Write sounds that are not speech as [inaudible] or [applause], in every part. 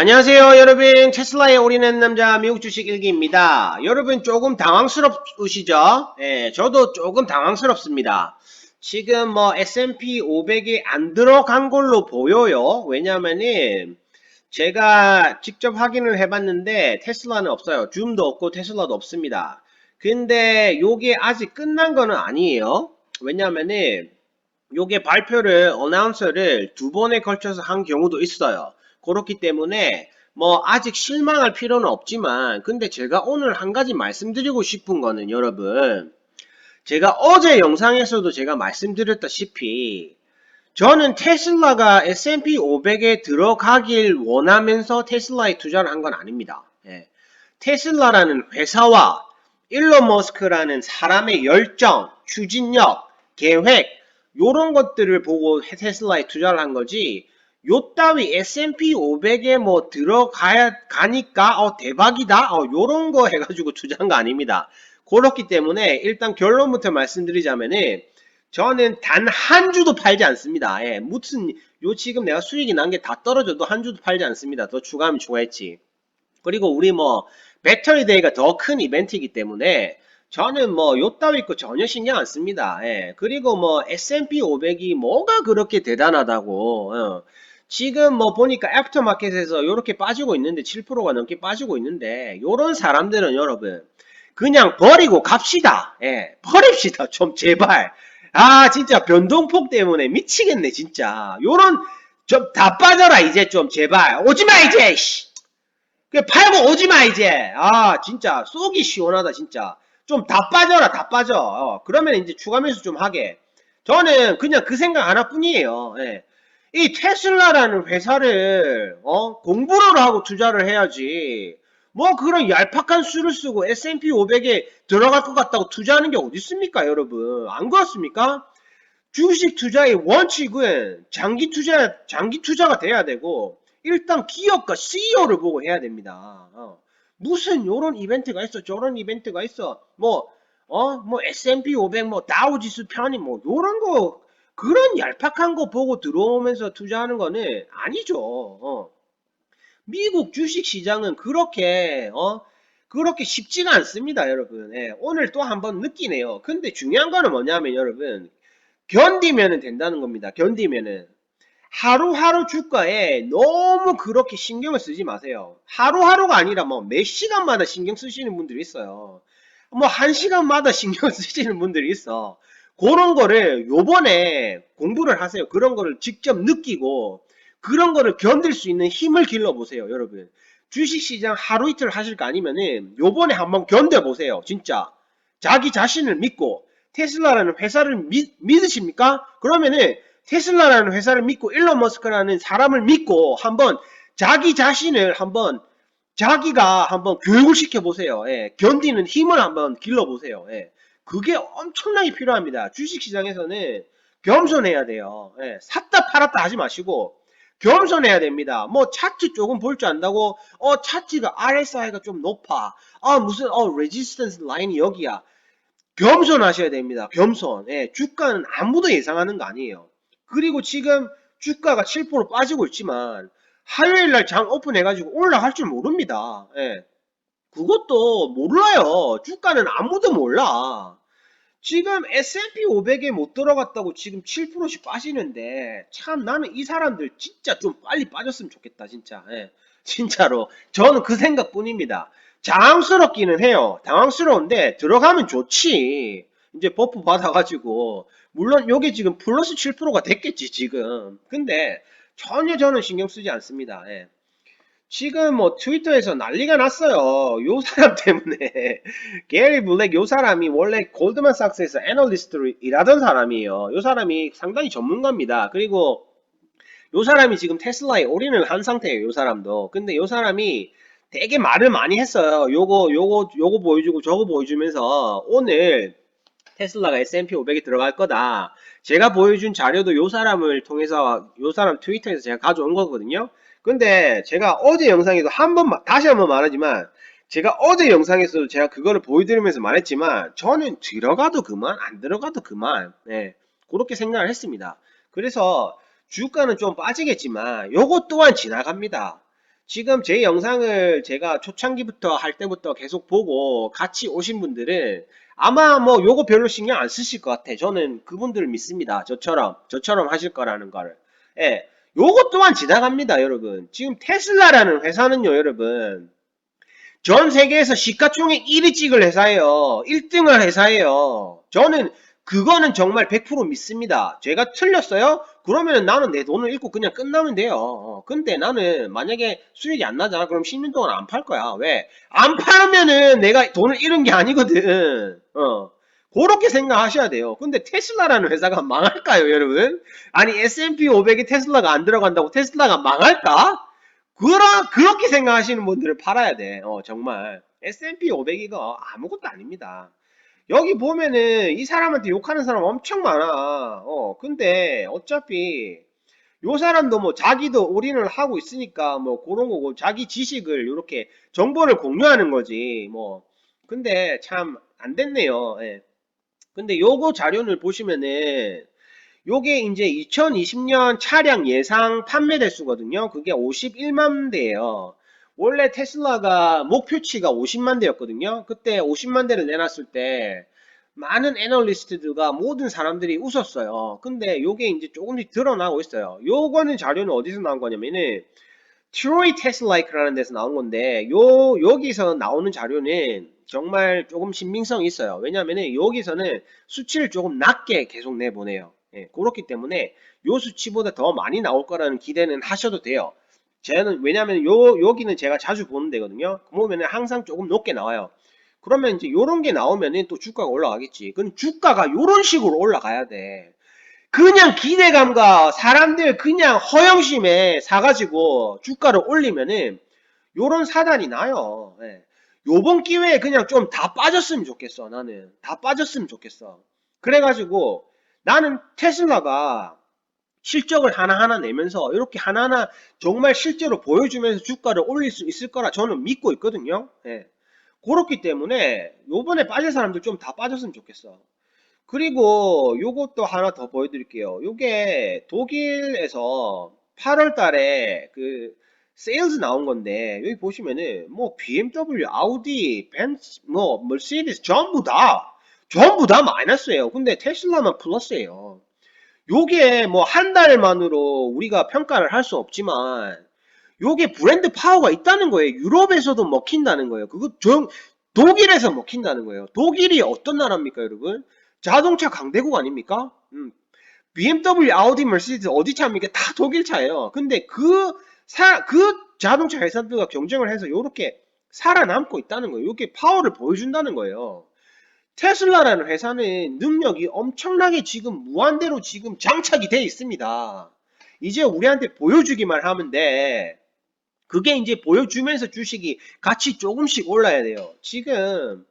안녕하세요 여러분. 테슬라에 올인한 남자 미국 주식 일기입니다. 여러분 조금 당황스럽으시죠? 예, 저도 조금 당황스럽습니다. 지금 뭐 S&P 500이 안 들어간 걸로 보여요. 왜냐면은 제가 직접 확인을 해봤는데 테슬라는 없어요. 줌도 없고 테슬라도 없습니다. 근데 요게 아직 끝난 거는 아니에요. 왜냐면은 요게 발표를 어나운서를 두 번에 걸쳐서 한 경우도 있어요 그렇기 때문에 뭐 아직 실망할 필요는 없지만 근데 제가 오늘 한 가지 말씀드리고 싶은 거는 여러분 제가 어제 영상에서도 제가 말씀드렸다시피 저는 테슬라가 S&P 500에 들어가길 원하면서 테슬라에 투자를 한 건 아닙니다. 예. 테슬라라는 회사와 일론 머스크라는 사람의 열정, 추진력, 계획 요런 것들을 보고 테슬라에 투자를 한 거지 요 따위 S&P 500에 뭐 들어가야 가니까 어 대박이다 어 요런 거 해가지고 투자한 거 아닙니다. 그렇기 때문에 일단 결론부터 말씀드리자면은 저는 단 한 주도 팔지 않습니다. 예, 무슨 요 지금 내가 수익이 난 게 다 떨어져도 한 주도 팔지 않습니다. 더 추가하면 추가했지. 그리고 우리 뭐 배터리 데이가 더 큰 이벤트이기 때문에 저는 뭐 요 따위 거 전혀 신경 안 씁니다. 예, 그리고 뭐 S&P 500이 뭐가 그렇게 대단하다고 어. 지금 뭐 보니까 애프터마켓에서 이렇게 빠지고 있는데 7%가 넘게 빠지고 있는데 요런 사람들은 여러분 그냥 버리고 갑시다. 예, 버립시다. 좀 제발. 아 진짜 변동폭 때문에 미치겠네 진짜. 요런 좀 다 빠져라 이제 좀 제발. 오지마 이제. 씨. 그 팔고 오지마 이제. 아 진짜 쏘기 시원하다 진짜. 좀 다 빠져라 다 빠져. 어, 그러면 이제 추가 매수 좀 하게. 저는 그냥 그 생각 하나뿐이에요. 예. 이 테슬라라는 회사를 어? 공부를 하고 투자를 해야지. 뭐 그런 얄팍한 수를 쓰고 S&P 500에 들어갈 것 같다고 투자하는 게 어디 있습니까, 여러분? 안 그렇습니까? 주식 투자의 원칙은 장기 투자 장기 투자가 돼야 되고 일단 기업과 CEO를 보고 해야 됩니다. 어. 무슨 요런 이벤트가 있어, 저런 이벤트가 있어. 뭐 어, 뭐 S&P 500, 뭐 다우지수 편입, 뭐 요런 거 그런 얄팍한 거 보고 들어오면서 투자하는 거는 아니죠. 어. 미국 주식 시장은 그렇게 어 그렇게 쉽지가 않습니다, 여러분. 예, 오늘 또 한번 느끼네요. 근데 중요한 거는 뭐냐면 여러분 견디면은 된다는 겁니다. 견디면은 하루하루 주가에 너무 그렇게 신경을 쓰지 마세요. 하루하루가 아니라 뭐 몇 시간마다 신경 쓰시는 분들이 있어요. 뭐 한 시간마다 [laughs] 신경 쓰시는 분들이 있어. 그런 거를 요번에 공부를 하세요. 그런 거를 직접 느끼고 그런 거를 견딜 수 있는 힘을 길러 보세요, 여러분. 주식시장 하루 이틀 하실 거 아니면은 요번에 한번 견뎌보세요, 진짜. 자기 자신을 믿고 테슬라라는 회사를 믿, 믿으십니까? 그러면은 테슬라라는 회사를 믿고 일론 머스크라는 사람을 믿고 한번 자기 자신을 한번 자기가 한번 교육을 시켜보세요. 예, 견디는 힘을 한번 길러보세요. 예. 그게 엄청나게 필요합니다. 주식시장에서는 겸손해야 돼요. 예, 샀다 팔았다 하지 마시고 겸손해야 됩니다. 뭐 차트 조금 볼 줄 안다고 어 차트가 RSI가 좀 높아. 아 무슨 어 레지스턴스 라인이 여기야. 겸손하셔야 됩니다. 겸손. 예, 주가는 아무도 예상하는 거 아니에요. 그리고 지금 주가가 7% 빠지고 있지만 화요일 날 장 오픈해가지고 올라갈 줄 모릅니다. 예. 그것도 몰라요. 주가는 아무도 몰라. 지금 S&P 500에 못 들어갔다고 지금 7%씩 빠지는데 참 나는 이 사람들 진짜 좀 빨리 빠졌으면 좋겠다 진짜. 예, 진짜로. 저는 그 생각뿐입니다. 당황스럽기는 해요. 당황스러운데 들어가면 좋지. 이제 버프 받아가지고. 물론 요게 지금 플러스 7%가 됐겠지 지금. 근데 전혀 저는 신경 쓰지 않습니다. 예. 지금 뭐 트위터에서 난리가 났어요. 요 사람 [laughs] 때문에. 게리 블랙 요 사람이 원래 골드만삭스에서 애널리스트로 일하던 사람이에요. 요 사람이 상당히 전문가입니다. 그리고 요 사람이 지금 테슬라에 올인을 한 상태예요. 요 사람도. 근데 요 사람이 되게 말을 많이 했어요. 요거 요거 요거 보여주고 저거 보여주면서 오늘 테슬라가 S&P 500에 들어갈 거다. 제가 보여준 자료도 요 사람을 통해서 요 사람 트위터에서 제가 가져온 거거든요. 근데 제가 어제 영상에도 한 번, 다시 한번 말하지만, 제가 어제 영상에서도 제가 그거를 보여드리면서 말했지만, 저는 들어가도 그만, 안 들어가도 그만, 네, 그렇게 생각을 했습니다. 그래서 주가는 좀 빠지겠지만, 요것 또한 지나갑니다. 지금 제 영상을 제가 초창기부터 할 때부터 계속 보고 같이 오신 분들은 아마 뭐 요거 별로 신경 안 쓰실 것 같아. 저는 그분들을 믿습니다. 저처럼 저처럼 하실 거라는 거를. 예. 요것 또한 지나갑니다, 여러분. 지금 테슬라라는 회사는요, 여러분. 전 세계에서 시가총액 1위 찍을 회사예요. 1등을 회사예요. 저는 그거는 정말 100% 믿습니다. 제가 틀렸어요? 그러면 나는 내 돈을 잃고 그냥 끝나면 돼요. 어, 근데 나는 만약에 수익이 안 나잖아. 그럼 10년 동안 안 팔 거야. 왜? 안 팔면은 내가 돈을 잃은 게 아니거든. 어. 그렇게 생각하셔야 돼요. 근데 테슬라라는 회사가 망할까요, 여러분? 아니, S&P 500에 테슬라가 안 들어간다고 테슬라가 망할까? 그러, 그렇게 생각하시는 분들은 팔아야 돼. 어, 정말. S&P 500이가 아무것도 아닙니다. 여기 보면은 이 사람한테 욕하는 사람 엄청 많아. 어, 근데 어차피 요 사람도 뭐 자기도 올인을 하고 있으니까 뭐 그런 거고 자기 지식을 이렇게 정보를 공유하는 거지. 뭐. 근데 참 안 됐네요. 예. 근데 요거 자료를 보시면은 요게 이제 2020년 차량 예상 판매 대수거든요. 그게 51만 대예요. 원래 테슬라가 목표치가 50만 대였거든요. 그때 50만 대를 내놨을 때 많은 애널리스트들과 모든 사람들이 웃었어요. 근데 요게 이제 조금씩 드러나고 있어요. 요거는 자료는 어디서 나온 거냐면은 트로이 테슬라이크라는 데서 나온 건데 요 여기서 나오는 자료는 정말 조금 신빙성이 있어요. 왜냐면은 여기서는 수치를 조금 낮게 계속 내보내요. 예, 그렇기 때문에 요 수치보다 더 많이 나올 거라는 기대는 하셔도 돼요. 저는 왜냐면 요 여기는 제가 자주 보는 데거든요. 보면은 항상 조금 높게 나와요. 그러면 이제 요런 게 나오면은 또 주가가 올라가겠지. 그럼 주가가 요런 식으로 올라가야 돼. 그냥 기대감과 사람들 그냥 허영심에 사가지고 주가를 올리면은 요런 사단이 나요. 예. 요번 기회에 그냥 좀 다 빠졌으면 좋겠어. 나는 다 빠졌으면 좋겠어. 그래가지고 나는 테슬라가 실적을 하나하나 내면서 이렇게 하나하나 정말 실제로 보여주면서 주가를 올릴 수 있을 거라 저는 믿고 있거든요. 예. 그렇기 때문에 요번에 빠진 사람들 좀 다 빠졌으면 좋겠어. 그리고 요것도 하나 더 보여드릴게요. 요게 독일에서 8월 달에 그 세일즈 나온 건데 여기 보시면은 뭐 BMW, 아우디, 벤츠, 뭐 머시디스 전부 다 전부 다 마이너스예요. 근데 테슬라만 플러스예요. 요게 뭐 한 달만으로 우리가 평가를 할 수 없지만 요게 브랜드 파워가 있다는 거예요. 유럽에서도 먹힌다는 거예요. 그거 정 독일에서 먹힌다는 거예요. 독일이 어떤 나라입니까, 여러분? 자동차 강대국 아닙니까? 음. BMW, 아우디, 머시디스 어디 차입니까? 다 독일 차예요. 근데 그 사, 그 자동차 회사들과 경쟁을 해서 이렇게 살아남고 있다는 거예요. 이렇게 파워를 보여준다는 거예요. 테슬라라는 회사는 능력이 엄청나게 지금 무한대로 지금 장착이 돼 있습니다. 이제 우리한테 보여주기만 하면 돼. 그게 이제 보여주면서 주식이 같이 조금씩 올라야 돼요. 지금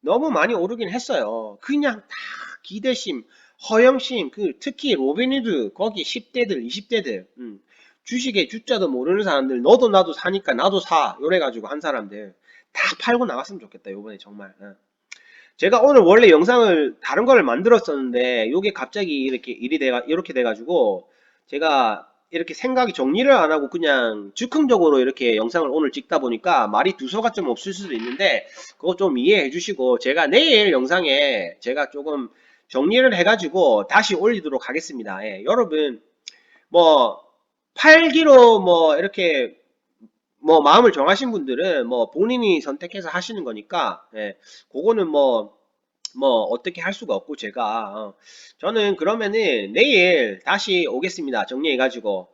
너무 많이 오르긴 했어요. 그냥 다 기대심, 허영심, 그 특히 로빈후드 거기 10대들, 20대들 음, 주식의 주자도 모르는 사람들 너도 나도 사니까 나도 사 이래가지고 한 사람들 다 팔고 나갔으면 좋겠다 요번에 정말 어. 제가 오늘 원래 영상을 다른 거를 만들었었는데 요게 갑자기 이렇게 일이 돼가 이렇게 돼가지고 제가 이렇게 생각이 정리를 안 하고 그냥 즉흥적으로 이렇게 영상을 오늘 찍다 보니까 말이 두서가 좀 없을 수도 있는데 그거 좀 이해해 주시고 제가 내일 영상에 제가 조금 정리를 해가지고 다시 올리도록 하겠습니다. 예, 여러분 뭐 팔기로 뭐 이렇게 뭐 마음을 정하신 분들은 뭐 본인이 선택해서 하시는 거니까 예, 그거는 뭐뭐 어떻게 할 수가 없고 제가 어, 저는 그러면은 내일 다시 오겠습니다. 정리해 가지고